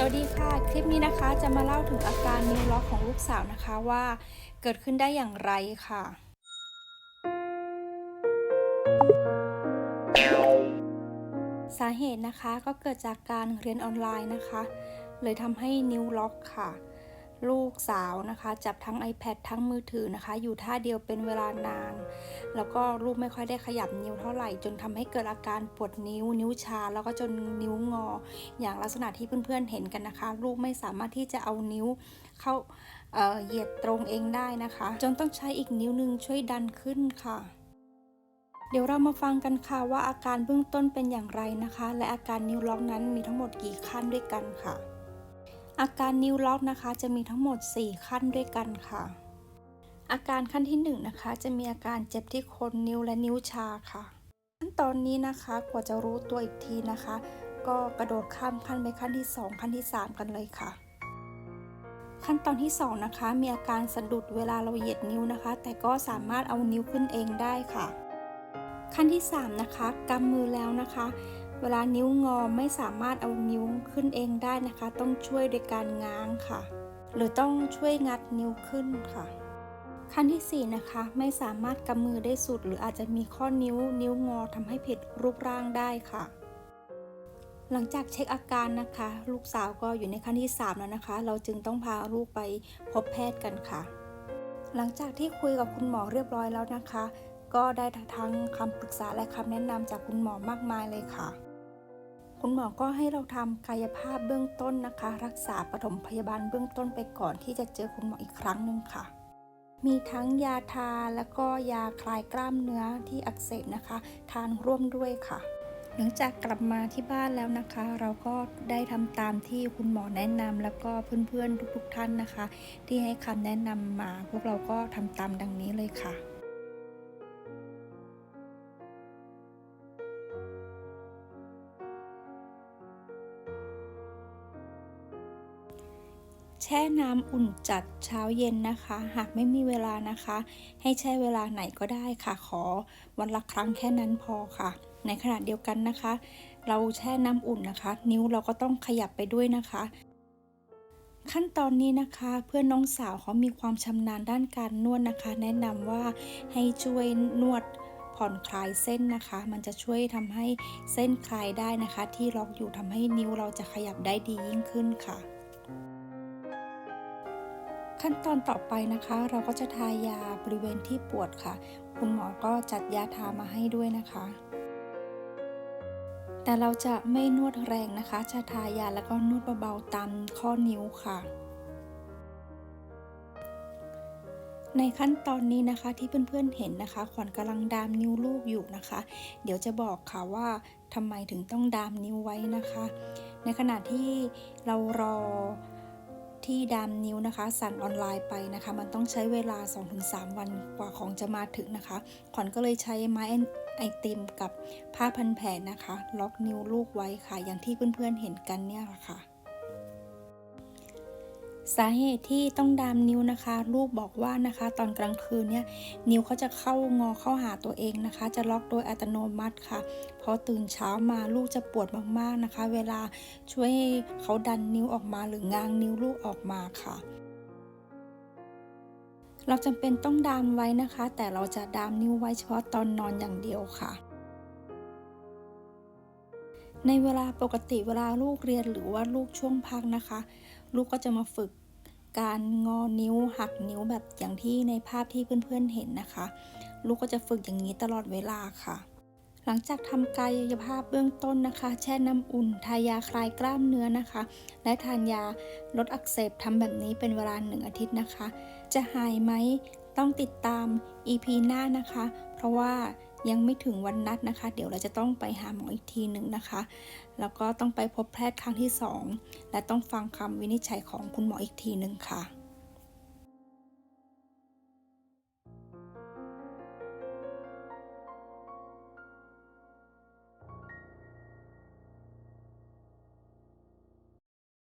สวัสดีค่ะ คลิปนี้นะคะจะมาเล่าถึงอาการนิ้วล็อกของลูกสาวนะคะว่าเกิดขึ้นได้อย่างไรค่ะ สาเหตุนะคะก็เกิดจากการเรียนออนไลน์นะคะ เลยทำให้นิ้วล็อกค่ะ ลูกสาวนะคะ จับทั้ง iPad ทั้งมือถือนะคะ อยู่ท่าเดียวเป็นเวลานาน แล้วก็ลูกไม่ค่อยได้ขยับนิ้วเท่าไหร่ จนทำให้เกิดอาการปวดนิ้ว นิ้วชา แล้วก็จนนิ้วงอ อย่างลักษณะที่เพื่อนๆเห็นกันนะคะ ลูกไม่สามารถที่จะเอานิ้วเข้าเหยียดตรงเองได้นะคะ จนต้องใช้อีกนิ้วหนึงช่วยดันขึ้นค่ะเดี๋ยวเรามาฟังกันค่ะว่าอาการเบื้องต้นเป็นอย่างไรนะคะ และอาการนิ้วล็อกนั้นมีทั้งหมดกี่ขั้นด้วยกันค่ะ อาการนิ้วล็อกนะคะจะมีทั้งหมด 4 ขั้นด้วยกันค่ะ อาการขั้นที่1นงนะคะจะมีอาการเจ็บที่โคนนิ้วและนิ้วชาค่ะ ขั้นตอนนี้นะคะกว่าจะรู้ตัวอีกทีนะคะ ก็กระโดดข้ามขั้นไปขั้นที่ 2 ขั้นที่ 3 กันเลยค่ะ ขั้นตอนที่ 2 นะคะ มีอาการสะดุดเวลาเราเหยียดนิ้วนะคะ แต่ก็สามารถเอานิ้วขึ้นเองได้ค่ะ ขั้นที่ 3 นะคะกำมือแล้วนะคะ เวลานิ้วงอไม่สามารถเอานิ้วขึ้นเองได้นะคะ ต้องช่วยโดยการง้างค่ะ หรือต้องช่วยงัดนิ้วขึ้นค่ะ ขั้นที่ 4 นะคะ ไม่สามารถกำมือได้สุด หรืออาจจะมีข้อนิ้ว นิ้วงอทำให้ผิดรูปร่างได้ค่ะ หลังจากเช็คอาการนะคะ ลูกสาวก็อยู่ในขั้นที่ 3 แล้วนะคะ เราจึงต้องพาลูกไปพบแพทย์กันค่ะ หลังจากที่คุยกับคุณหมอเรียบร้อยแล้วนะคะก็ได้ทั้งคำปรึกษาและคำแนะนำจากคุณหมอมากมายเลยค่ะ คุณหมอก็ให้เราทำกายภาพเบื้องต้นนะคะ รักษาปฐมพยาบาลเบื้องต้นไปก่อนที่จะเจอคุณหมออีกครั้งหนึ่งค่ะ มีทั้งยาทาแล้วก็ยาคลายกล้ามเนื้อที่อักเสบนะคะ ทานร่วมด้วยค่ะหลังจากกลับมาที่บ้านแล้วนะคะ เราก็ได้ทำตามที่คุณหมอแนะนำแล้วก็เพื่อนๆทุกๆท่านนะคะ ที่ให้คำแนะนำมา พวกเราก็ทำตามดังนี้เลยค่ะ แช่น้ำอุ่นจัดเช้าเย็นนะคะ หากไม่มีเวลานะคะ ให้แช่เวลาไหนก็ได้ค่ะ ขอวันละครั้งแค่นั้นพอค่ะ ในขณะเดียวกันนะคะ เราแช่น้ำอุ่นนะคะ นิ้วเราก็ต้องขยับไปด้วยนะคะ ขั้นตอนนี้นะคะเพื่อนน้องสาวเขามีความชำนาญด้านการนวดนะคะ แนะนำว่าให้ช่วยนวดผ่อนคลายเส้นนะคะ มันจะช่วยทำให้เส้นคลายได้นะคะ ที่ล็อกอยู่ทำให้นิ้วเราจะขยับได้ดียิ่งขึ้นค่ะ ขั้นตอนต่อไปนะคะ เราก็จะทายาบริเวณที่ปวดค่ะ คุณหมอก็จัดยาทามาให้ด้วยนะคะ แต่เราจะไม่นวดแรงนะคะ จะทายาแล้วก็นวดเบาๆตามข้อนิ้วค่ะในขั้นตอนนี้นะคะที่เพื่อนๆเห็นนะคะขวัญกำลังดามนิ้วลูกอยู่นะคะ เดี๋ยวจะบอกค่ะว่าทำไมถึงต้องดามนิ้วไว้นะคะ ในขณะที่เรารอ ที่ดามนิ้วนะคะ สั่งออนไลน์ไปนะคะ มันต้องใช้เวลา 2-3 วันกว่าของจะมาถึงนะคะ ขวัญก็เลยใช้ไม้ไอติมกับผ้าพันแผลนะคะ ล็อกนิ้วลูกไว้ค่ะ อย่างที่เพื่อนๆเห็นกันเนี่ยแหละค่ะ สาเหตุที่ต้องดามนิ้วนะคะ ลูกบอกว่านะคะ ตอนกลางคืนเนี่ยนิ้วเขาจะเข้างอเข้าหาตัวเองนะคะ จะล็อกโดยอัตโนมัติค่ะพอตื่นเช้ามาลูกจะปวดมากๆนะคะ เวลาช่วยเขาดันนิ้วออกมาหรือง้างนิ้วลูกออกมาค่ะเราจำเป็นต้องดามไว้นะคะ แต่เราจะดามนิ้วไว้เฉพาะตอนนอนอย่างเดียวค่ะ ในเวลาปกติเวลาลูกเรียนหรือว่าลูกช่วงพักนะคะ ลูกก็จะมาฝึกการงอนิ้วหักนิ้วแบบอย่างที่ในภาพที่เพื่อนๆเห็นนะคะ ลูกก็จะฝึกอย่างนี้ตลอดเวลาค่ะ หลังจากทำกายภาพเบื้องต้นนะคะ แช่น้ำอุ่น ทายาคลายกล้ามเนื้อนะคะ และทานยาลดอักเสบทำแบบนี้เป็นเวลาหนึ่งอาทิตย์นะคะ จะหายไหมต้องติดตาม EP หน้านะคะ เพราะว่า ยังไม่ถึงวันนัดนะคะ เดี๋ยวเราจะต้องไปหาหมออีกทีหนึ่งนะคะ แล้วก็ต้องไปพบแพทย์ครั้งที่ 2 และต้องฟังคำวินิจฉัยของคุณหมออีกทีหนึ่งค่ะ